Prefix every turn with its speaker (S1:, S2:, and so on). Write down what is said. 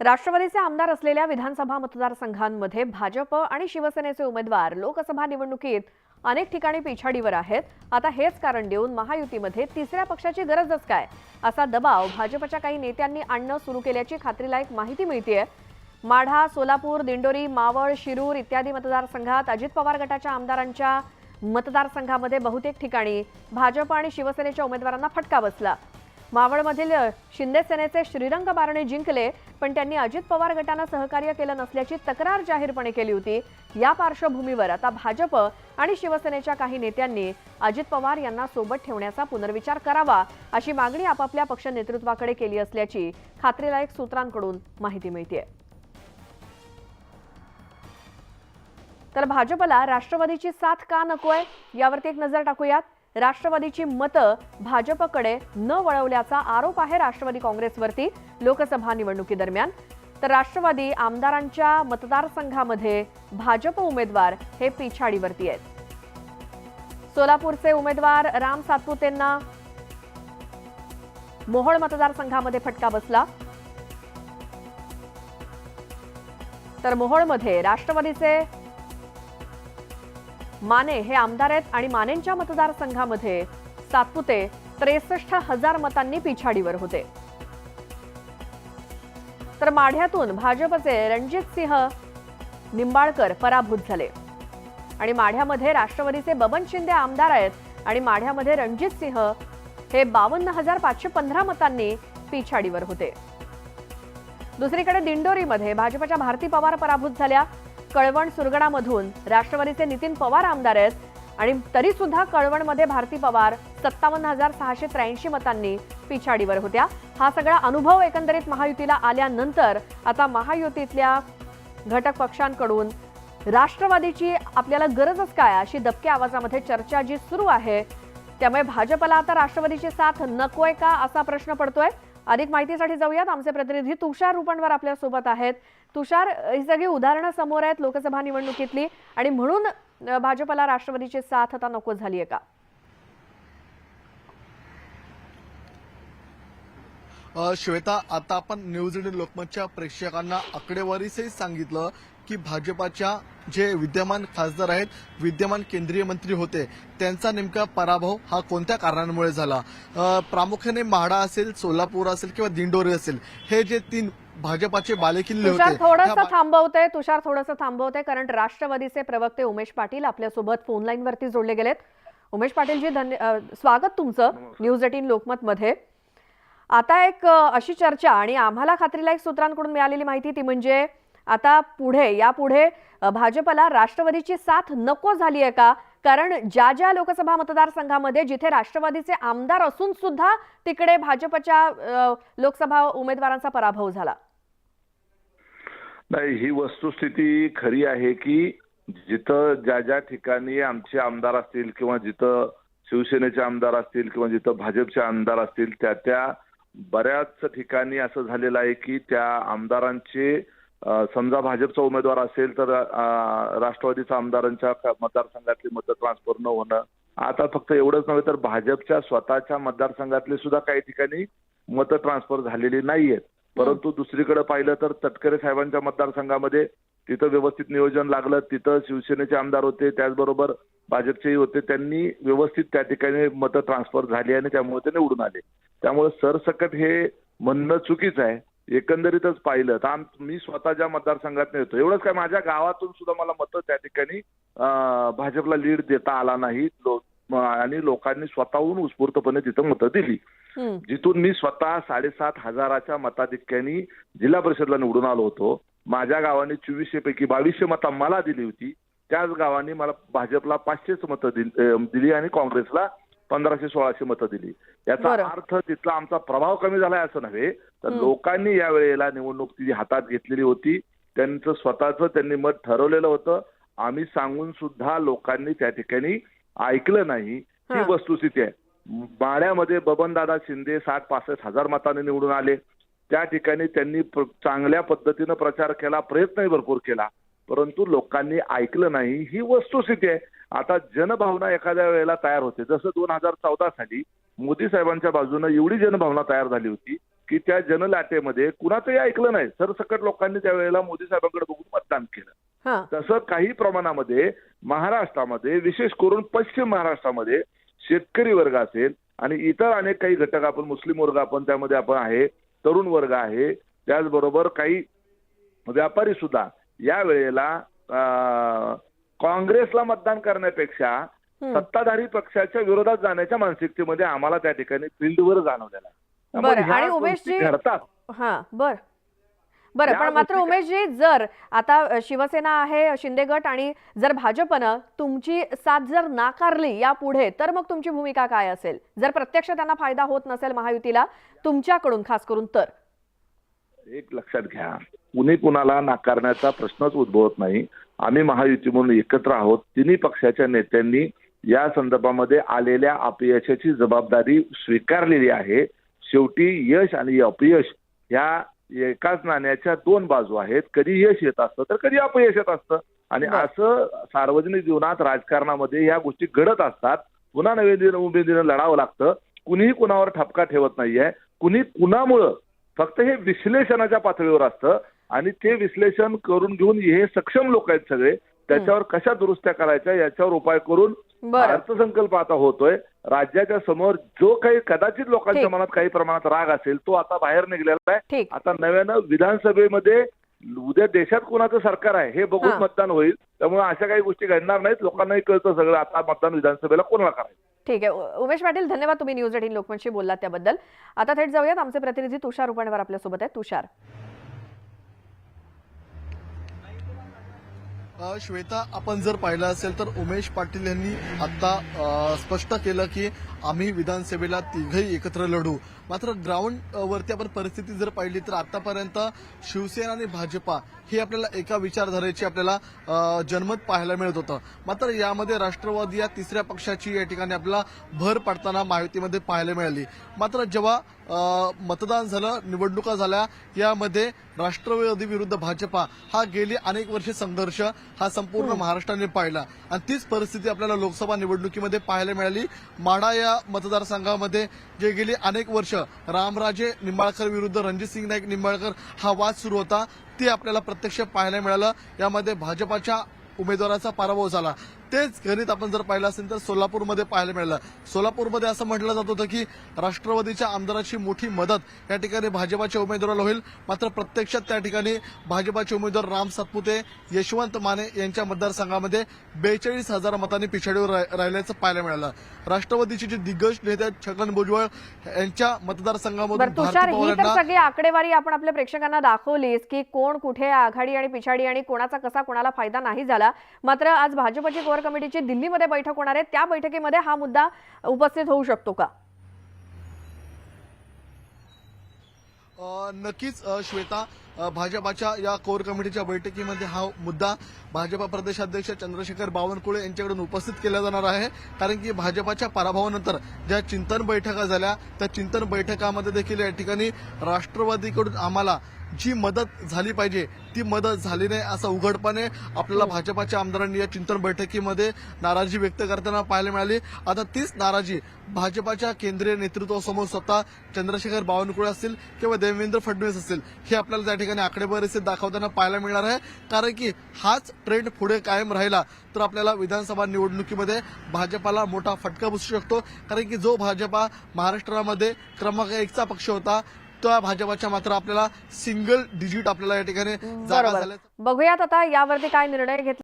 S1: राष्ट्रवादीचे आमदार असलेल्या विधानसभा मतदारसंघांमध्ये भाजप आणि शिवसेनेचे उमेदवार लोकसभा निवडणुकीत अनेक ठिकाणी पिछाडीवर आहेत. आता हेच कारण देऊन महायुतीमध्ये तिसऱ्या पक्षाची गरजच काय? असा दबाव भाजपच्या काही नेत्यांनी आणणं सुरू केल्याची खात्रीलायक माहिती मिळतीये. माढा सोलापूर दिंडोरी मावळ शिरूर इत्यादी मतदारसंघात अजित पवार गटाच्या आमदारांच्या मतदारसंघामध्ये बहुतेक ठिकाणी भाजप आणि शिवसेनेच्या उमेदवारांना फटका बसला. मावळमधील शिंदे सेनेचे श्रीरंग बारणे जिंकले पण त्यांनी अजित पवार गटानं सहकार्य केलं नसल्याची तक्रार जाहीरपणे केली होती. या पार्श्वभूमीवर आता भाजप आणि शिवसेनेच्या काही नेत्यांनी अजित पवार यांना सोबत ठेवण्याचा पुनर्विचार करावा अशी मागणी आपापल्या पक्ष नेतृत्वाकडे केली असल्याची खात्रीलायक सूत्रांकडून माहिती मिळते तर भाजपला राष्ट्रवादीची साथ का नकोय? यावरती एक नजर टाकूयात. राष्ट्रवादीची मतं भाजपकडे न वळवल्याचा आरोप आहे राष्ट्रवादी काँग्रेसवरती लोकसभा निवडणुकीदरम्यान तर राष्ट्रवादी आमदारांच्या मतदारसंघामध्ये भाजप उमेदवार हे पिछाडीवरती आहेत. सोलापूरचे उमेदवार राम सातपुतेंना मोहोळ मतदारसंघामध्ये फटका बसला. तर मोहोळमध्ये राष्ट्रवादीचे माने हे आमदार आहेत आणि मानेंच्या मतदारसंघामध्ये सातपुते त्रेसष्ट हजार मतांनी पिछाडीवर होते. तर माढ्यातून भाजपचे रणजित सिंह निंबाळकर पराभूत झाले. आणि माढ्यामध्ये राष्ट्रवादीचे बबन शिंदे आमदार आहेत आणि माढ्यामध्ये रणजित सिंह हे बावन्न हजार पाचशे पंधरा मतांनी पिछाडीवर होते. दुसरीकडे दिंडोरीमध्ये भाजपच्या भारती पवार पराभूत झाल्या. कळवण सुरगणामधून राष्ट्रवादीचे नितीन पवार आमदार आहेत. आणि तरी सुद्धा कळवणमध्ये भारती पवार सत्तावन्न हजार सहाशे त्र्याऐंशी मतांनी पिछाडीवर होत्या. हा सगळा अनुभव एकंदरीत महायुतीला आल्यानंतर आता महायुतीतल्या घटक पक्षांकडून राष्ट्रवादीची आपल्याला गरजच काय अशी दबक्या आवाजामध्ये चर्चा जी सुरू आहे त्यामुळे भाजपला आता राष्ट्रवादीची साथ नकोय का असा प्रश्न पडतोय? अधिक माहितीसाठी जाऊयात. आमचे प्रतिनिधी तुषार रुपणवर आपल्यासोबत आहेत. तुषार ही सगळी उदाहरणं समोर आहेत लोकसभा निवडणुकीतली आणि म्हणून भाजपला राष्ट्रवादीची साथ आता नको झाली आहे का?
S2: श्वेता आता आपण न्यूज एटीन लोकमतच्या प्रेक्षकांना आकडेवारीसही सांगितलं की भाजपाच्या जे विद्यमान खासदार आहेत विद्यमान केंद्रीय मंत्री होते त्यांचा नेमका पराभव हा कोणत्या कारणांमुळे झाला? प्रामुख्याने म्हाडा असेल सोलापूर असेल किंवा दिंडोरी असेल हे जे तीन भाजपाचे बालेकिल्ले
S1: तुषार
S2: होते
S1: थोडंसं थांबवते तुषार थोडंसं थांबवते कारण राष्ट्रवादीचे प्रवक्ते उमेश पाटील आपल्यासोबत फोन लाईन वरती जोडले गेलेत. उमेश पाटीलजी धन्य स्वागत तुमचं न्यूज एटीन लोकमत मध्ये आता एक अशी चर्चा आणि आम्हाला खात्रीलायक सूत्रांकडून मिळालेली माहिती ती म्हणजे आता पुढे यापुढे भाजपला राष्ट्रवादीची साथ नको झाली आहे का? कारण ज्या ज्या लोकसभा मतदारसंघामध्ये जिथे राष्ट्रवादीचे आमदार असून सुद्धा तिकडे भाजपच्या लोकसभा उमेदवारांचा पराभव झाला.
S3: नाही ही वस्तुस्थिती खरी आहे की जिथं ज्या ज्या ठिकाणी आमचे आमदार असतील किंवा जिथं शिवसेनेचे आमदार असतील किंवा जिथं भाजपचे आमदार असतील त्या त्या बऱ्याच ठिकाणी असं झालेलं आहे की त्या आमदारांचे समजा भाजपचा उमेदवार असेल तर राष्ट्रवादीच्या आमदारांच्या मतदारसंघातली मतं ट्रान्सफर न होणं. आता फक्त एवढंच नव्हे तर भाजपच्या स्वतःच्या मतदारसंघातले सुद्धा काही ठिकाणी मतं ट्रान्सफर झालेली नाहीयेत. परंतु दुसरीकडे पाहिलं तर तटकरे साहेबांच्या मतदारसंघामध्ये तिथं व्यवस्थित नियोजन लागलं. तिथं शिवसेनेचे आमदार होते त्याचबरोबर भाजपचेही होते. त्यांनी व्यवस्थित त्या ठिकाणी मतं ट्रान्सफर झाली आणि त्यामुळे ते निवडून आले. त्यामुळे सरसकट हे म्हणणं चुकीचं आहे. एकंदरीतच पाहिलं तर आम- मी स्वतः ज्या मतदारसंघात येतो. एवढंच काय माझ्या गावातून सुद्धा मला मतं त्या ठिकाणी भाजपला लीड देता आला नाही. आणि लोकांनी स्वतःहून उत्स्फूर्तपणे तिथं मतं दिली. जिथून मी स्वतः साडेसात हजाराच्या मताधिक्याने जिल्हा परिषदला निवडून आलो होतो. माझ्या गावाने चोवीसशे पैकी बावीसशे मतं मला दिली होती. त्याच गावाने मला भाजपला पाचशेच मतं दिली आणि काँग्रेसला पंधराशे सोळाशे मतं दिली. याचा. अर्थ तिथला आमचा प्रभाव कमी झालाय असं नव्हे तर. लोकांनी या वेळेला निवडणूक ती हातात घेतलेली होती. त्यांचं स्वतःचं त्यांनी मत ठरवलेलं होतं. आम्ही सांगून सुद्धा लोकांनी त्या ठिकाणी ऐकलं नाही. ही. वस्तुस्थिती आहे. माड्यामध्ये बबनदादा शिंदे साठ पासष्ट हजार मतांनी निवडून आले. त्या ठिकाणी त्यांनी चांगल्या पद्धतीनं प्रचार केला प्रयत्नही भरपूर केला. परंतु लोकांनी ऐकलं नाही. ही वस्तुस्थिती आहे. आता जनभावना एखाद्या वेळेला तयार होते. जसं दोन हजार चौदा साली मोदी साहेबांच्या बाजूनं एवढी जनभावना तयार झाली होती की त्या जनलाटेमध्ये कुणाचंही ऐकलं नाही. सरसकट लोकांनी त्यावेळेला मोदी साहेबांकडे बघून मतदान केलं.
S1: हा.
S3: तसं काही प्रमाणामध्ये महाराष्ट्रामध्ये विशेष करून पश्चिम महाराष्ट्रामध्ये शेतकरी वर्ग असेल आणि इतर अनेक काही घटक आपण मुस्लिम वर्ग आपण त्यामध्ये आपण आहे तरुण वर्ग आहे त्याचबरोबर काही व्यापारी सुद्धा या वेळेला काँग्रेसला मतदान करण्यापेक्षा. सत्ताधारी पक्षाच्या विरोधात जाण्याच्या मानसिकतेमध्ये आम्हाला त्या ठिकाणी फील्डवर जाणवलेला
S1: बरं, आणि उमेशजी-
S3: घडतात.
S1: हा बर. बरं
S3: या
S1: पण मात्र उमेशजी जर आता शिवसेना आहे शिंदे गट आणि जर भाजपनं तुमची साथ जर नाकारली यापुढे तर मग तुमची भूमिका काय असेल? जर प्रत्यक्ष त्यांना फायदा होत नसेल महायुतीला तुमच्याकडून खास करून तर?
S3: एक लक्षात घ्या. कुणी कुणाला नाकारण्याचा प्रश्नच उद्भवत नाही. आम्ही महायुती म्हणून एकत्र आहोत. तिन्ही पक्षाच्या नेत्यांनी या संदर्भामध्ये आलेल्या अपयशाची जबाबदारी स्वीकारलेली आहे. शेवटी यश आणि अपयश ह्या एकाच नाण्याच्या दोन बाजू आहेत. कधी यश येत असतं तर कधी अपयश येत असतं. आणि. असं सार्वजनिक जीवनात राजकारणामध्ये या गोष्टी घडत असतात. पुन्हा नवीन उमेदीनं लढावं लागतं. कुणीही कुणावर ठपका ठेवत नाहीये. कुणी कुणामुळं फक्त हे विश्लेषणाच्या पातळीवर असतं. आणि ते विश्लेषण करून घेऊन हे सक्षम लोक आहेत सगळे त्याच्यावर कशा दुरुस्त्या करायच्या याच्यावर उपाय करून अर्थसंकल्प आता होतोय. राज्याच्या समोर जो काही कदाचित लोकांच्या. मनात काही प्रमाणात राग असेल तो आता बाहेर निघलेला आहे. आता नव्यानं विधानसभेमध्ये उद्या देशात कुणाचं सरकार आहे हे बघून. मतदान होईल. त्यामुळे अशा काही गोष्टी घडणार नाहीत. लोकांनाही कळतं सगळं आता मतदान विधानसभेला कोणाला करायचं.
S1: ठीक आहे. उमेश पाटील धन्यवाद तुम्ही न्यूज एटीन लोकमतशी बोललात त्याबद्दल. आता थेट जाऊयात. आमचे प्रतिनिधी तुषार उपाणवर आपल्यासोबत आहेत. तुषार.
S2: श्वेता आपण जर पाहिलं असेल तर उमेश पाटील यांनी आता स्पष्ट केलं की आम्ही विधानसभेला तिघही एकत्र लढू. मात्र ग्राउंड वरती आपण परिस्थिती जर पाहिली तर आतापर्यंत शिवसेना आणि भाजपा हे आपल्याला एका विचारधारेची आपल्याला जनमत पाहायला मिळत होतं. मात्र यामध्ये राष्ट्रवादी या तिसऱ्या पक्षाची या ठिकाणी आपल्याला भर पडताना माहितीमध्ये पाहायला मिळाली. मात्र जेव्हा मतदान झालं निवडणुका झाल्या यामध्ये राष्ट्रवादी विरुद्ध भाजपा हा गेली अनेक वर्षे संघर्ष हा संपूर्ण महाराष्ट्राने पाहिला. आणि तीच परिस्थिती आपल्याला लोकसभा निवडणुकीमध्ये पाहायला मिळाली. माढा या मतदारसंघामध्ये जे गेली अनेक वर्ष रामराजे निंबाळकर विरुद्ध रणजितसिंग नाईक निंबाळकर हा वाद सुरू होता ते आपल्याला प्रत्यक्ष पाहायला मिळालं. यामध्ये भाजपाच्या उमेदवाराचा पराभव झाला. तेच गणित आपण जर पाहिलं असेल तर सोलापूरमध्ये पाहायला मिळालं. सोलापूरमध्ये असं म्हटलं जात होतं की राष्ट्रवादीच्या आमदाराची मोठी मदत या ठिकाणी भाजपाच्या उमेदवाराला होईल. मात्र प्रत्यक्षात त्या ठिकाणी भाजपाचे उमेदवार राम सातपुते यशवंत माने यांच्या मतदारसंघामध्ये बेचाळीस हजार मतांनी पिछाडीवर राहिल्याचं पाहायला मिळालं. राष्ट्रवादीचे जे दिग्गज नेते छगन भुजबळ यांच्या मतदारसंघामधून
S1: सगळी आकडेवारी आपण आपल्या प्रेक्षकांना दाखवलीस की कोण कुठे आघाडी आणि पिछाडी आणि कोणाचा कसा कोणाला फायदा नाही झाला. मात्र आज भाजपची कोर कमिटीची दिल्लीमध्ये बैठक होणार आहे. त्या बैठकीमध्ये हा मुद्दा उपस्थित होऊ शकतो का?
S2: नक्कीच श्वेता. भाजपाच्या या कोर कमिटीच्या बैठकीमध्ये हा मुद्दा भाजपा प्रदेशाध्यक्ष चंद्रशेखर बावनकुळे यांच्याकडून उपस्थित केला जाणार आहे. कारण की भाजपाच्या पराभवानंतर ज्या चिंतन बैठका झाल्या त्या चिंतन बैठकामध्ये देखील या ठिकाणी राष्ट्रवादीकडून आम्हाला जी मदत झाली पाहिजे ती मदत झाली नाही असं उघडपणे आपल्याला भाजपाच्या आमदारांनी या चिंतन बैठकीमध्ये नाराजी व्यक्त करताना पाहायला मिळाली. आता तीच नाराजी भाजपाच्या केंद्रीय नेतृत्वासमोर स्वतः चंद्रशेखर बावनकुळे असतील किंवा देवेंद्र फडणवीस असतील हे आपल्याला त्या ठिकाणी आकडेवारीचे दाखवताना पाहायला मिळणार आहे. कारण की हाच ट्रेंड पुढे कायम राहिला. तर आपल्याला विधानसभा निवडणुकीमध्ये भाजपाला मोठा फटका बसू शकतो. कारण की जो भाजपा महाराष्ट्रामध्ये क्रमांक एकचा पक्ष होता त्या भाजपाच्या मात्र आपल्याला सिंगल डिजिट आपल्याला या ठिकाणी
S1: बघूयात आता यावरती काय निर्णय घेतला